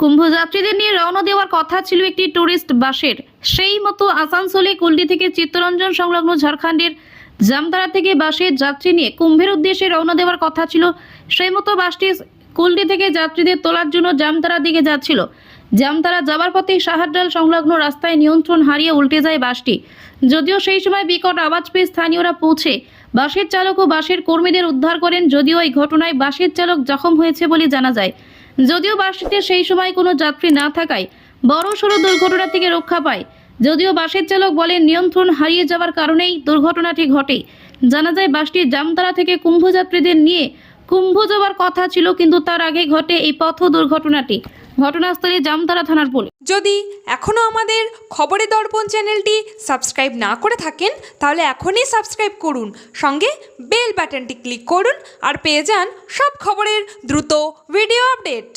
কুম্ভ যাত্রীদের নিয়ে রওনা দেওয়ার কথা ছিল একটি ট্যুরিস্ট বাসের। সেই মতো আসানসোলে কুলডি থেকে চিত্তরঞ্জন সংলগ্ন ঝাড়খণ্ডের জামতারা থেকে বাসের যাত্রী নিয়ে কুম্ভের উদ্দেশ্যে রওনা দেওয়ার কথা ছিল। সেই মতো বাসটি কুলডি থেকে যাত্রীদের তোলার জন্য জামতারার দিকে যাচ্ছিল। জামতারা যাবার পথে সাহারডাল সংলগ্ন রাস্তায় নিয়ন্ত্রণ হারিয়ে উল্টে যায় বাসটি। যদিও সেই সময় বিকট আওয়াজ পেয়ে স্থানীয়রা পৌঁছে বাসের চালক ও বাসের কর্মীদের উদ্ধার করেন। যদিও এই ঘটনায় বাসের চালক জখম হয়েছে বলে জানা যায়। যদিও বাসটিতে সেই সময় কোনো যাত্রী না থাকায় বড় সড়ো দুর্ঘটনা থেকে রক্ষা পায়। যদিও বাসের চালক বলেন, নিয়ন্ত্রণ হারিয়ে যাওয়ার কারণেই দুর্ঘটনাটি ঘটে। জানা যায়, বাসটি জামতারা থেকে কুম্ভযাত্রীদের নিয়ে কুম্ভ যাওয়ার কথা ছিল, কিন্তু তার আগে ঘটে এই পথ দুর্ঘটনাটি। ঘটনাস্থলে জামতারা থানার পুলিশ। যদি এখনও আমাদের খবরের দর্পণ চ্যানেলটি সাবস্ক্রাইব না করে থাকেন, তাহলে এখনই সাবস্ক্রাইব করুন। সঙ্গে বেল বাটনটি ক্লিক করুন আর পেয়ে যান সব খবরের দ্রুত ভিডিও আপডেট।